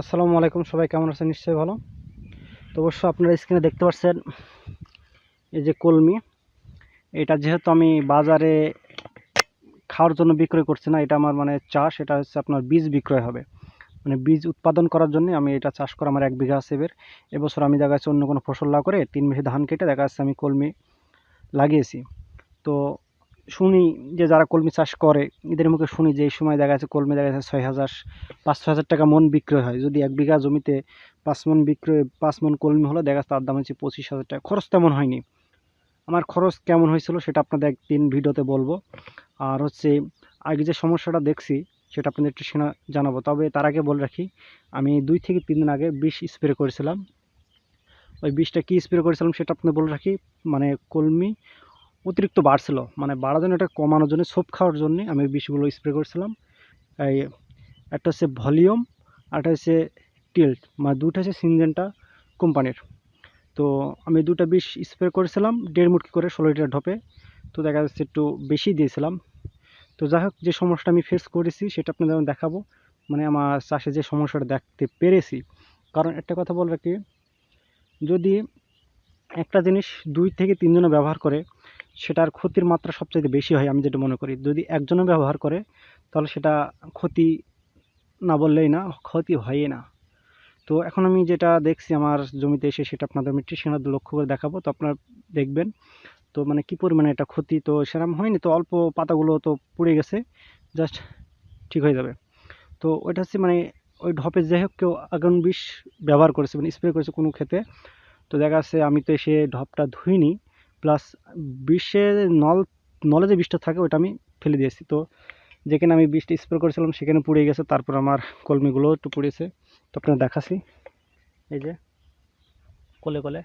আসসালামু আলাইকুম, সবাই কেমন আছেন? নিশ্চয়ই ভালো। তো অবশ্য আপনারা স্ক্রিনে দেখতে পাচ্ছেন এই যে কলমি। এটা যেহেতু আমি বাজারে খাওয়ার জন্য বিক্রয় করছি না, এটা আমার মানে চাষ, এটা হচ্ছে আপনার বীজ বিক্রয় হবে। মানে বীজ উৎপাদন করার জন্য আমি এটা চাষ করা আমার এক বিঘা আছে এবার এবছর আমি দেখা যাচ্ছে অন্য কোনো ফসল না করে তিন মাসে ধান কেটে দেখা যাচ্ছে আমি কলমি লাগিয়েছি। তো শুনি যে যারা কলমি চাষ করে, এদের মুখে শুনি যে এই সময় দেখা যাচ্ছে কলমি দেখা যাচ্ছে ছয় হাজার পাঁচ ছ হাজার টাকা মন বিক্রয় হয়। যদি এক বিঘা জমিতে পাঁচ মন বিক্রয়, পাঁচ মন কলমি হলে, দেখা যাচ্ছে তার দাম হচ্ছে পঁচিশ হাজার টাকা। খরচ তেমন হয়নি। আমার খরচ কেমন হয়েছিল সেটা আপনাদের একদিন ভিডিওতে বলব। আর হচ্ছে আগে যে সমস্যাটা দেখছি, সেটা আপনাদের একটু শোনা, জানাব। তবে তার আগে বলে রাখি, আমি দুই থেকে তিন দিন আগে বিষ স্প্রে করেছিলাম। ওই বিষটা কী স্প্রে করেছিলাম সেটা আপনাদের বলে রাখি। মানে কলমি অতিরিক্ত বাড়ছিল। মানে বাড়ার জন্য এটা কমানোর জন্য সোপ খাওয়ার জন্য আমি বিষগুলো স্প্রে করেছিলাম। এই একটা হচ্ছে ভলিউম একটা হচ্ছে টিল্ট। মানে দুটো হচ্ছে সিনজেন্টা কোম্পানির। তো আমি দুটা বিষ স্প্রে করেছিলাম, দেড় মুটকি করে ষোলো লিটার ঢপে। তো দেখা যাচ্ছে একটু বেশি দিয়েছিলাম। তো যাই হোক, যে সমস্যাটা আমি ফেস করেছি, সেটা আপনাদের আমি দেখাবো। মানে আমার চাষে যে সমস্যাটা দেখতে পেরেছি। কারণ একটা কথা বলে রাখি, যদি একটা জিনিস দুই থেকে তিনজনে ব্যবহার করে সেটার ক্ষতির মাত্রা সবচেয়ে বেশি হয়, আমি যেটা মনে করি। যদি একজনও ব্যবহার করে, তাহলে সেটা ক্ষতি না বললেই না, ক্ষতি হয়ই না। তো এখন আমি যেটা দেখছি আমার জমিতে এসে, সেটা আপনাদের আমি ট্রিশনার লক্ষ্য করে দেখাবো। তো আপনারা দেখবেন, তো মানে কী পরিমাণে এটা ক্ষতি তো সেরকম হয়নি, তো অল্প পাতাগুলো তো পুড়ে গেছে, জাস্ট ঠিক হয়ে যাবে। তো ওইটা হচ্ছে মানে ওই ঢপে যাই হোক, কেউ আগুন বিষ ব্যবহার করেছে মানে স্প্রে করেছে কোনো ক্ষেতে, তো দেখা যাচ্ছে আমি তো এসে ঢপটা ধুইনি। প্লাস বিষের নল, নলে যে বিষটা থাকে ওটা আমি ফেলে দিয়েছি। তো যেখানে আমি বিষটা স্প্রে করেছিলাম সেখানে পুড়ে গেছে, তারপর আমার কলমিগুলো একটু পুড়েছে। তো আপনার দেখাচ্ছি। এই যে, কোলে কোলে।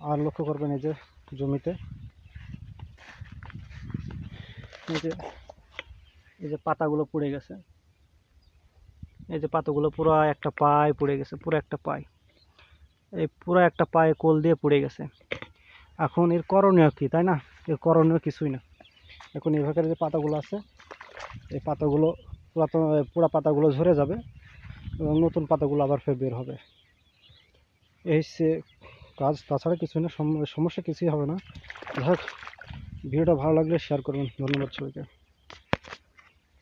আর লক্ষ্য করবেন এই যে জমিতে। এই যে এই যে পাতাগুলো পুড়ে গেছে। এই যে পাতাগুলো পুরো একটা পায়ে পুড়ে গেছে, পুরো একটা পায়ে। এই পুরো একটা পায়ে কোল দিয়ে পড়ে গেছে। এখন এর করণীয় কী, তাই না? এর করণীয় কিছুই না। এখন ভাগের যে পাতাগুলো আছে, এই পাতাগুলো পুরাতন পুরা পাতাগুলো ঝরে যাবে এবং নতুন পাতাগুলো আবার ফের বের হবে। এই সে কাজ, তাছাড়া কিছুই না, সম- সমস্যা কিছুই হবে না। যাই ভিডিওটা ভালো লাগলে শেয়ার করবেন। ধন্যবাদ সবাইকে।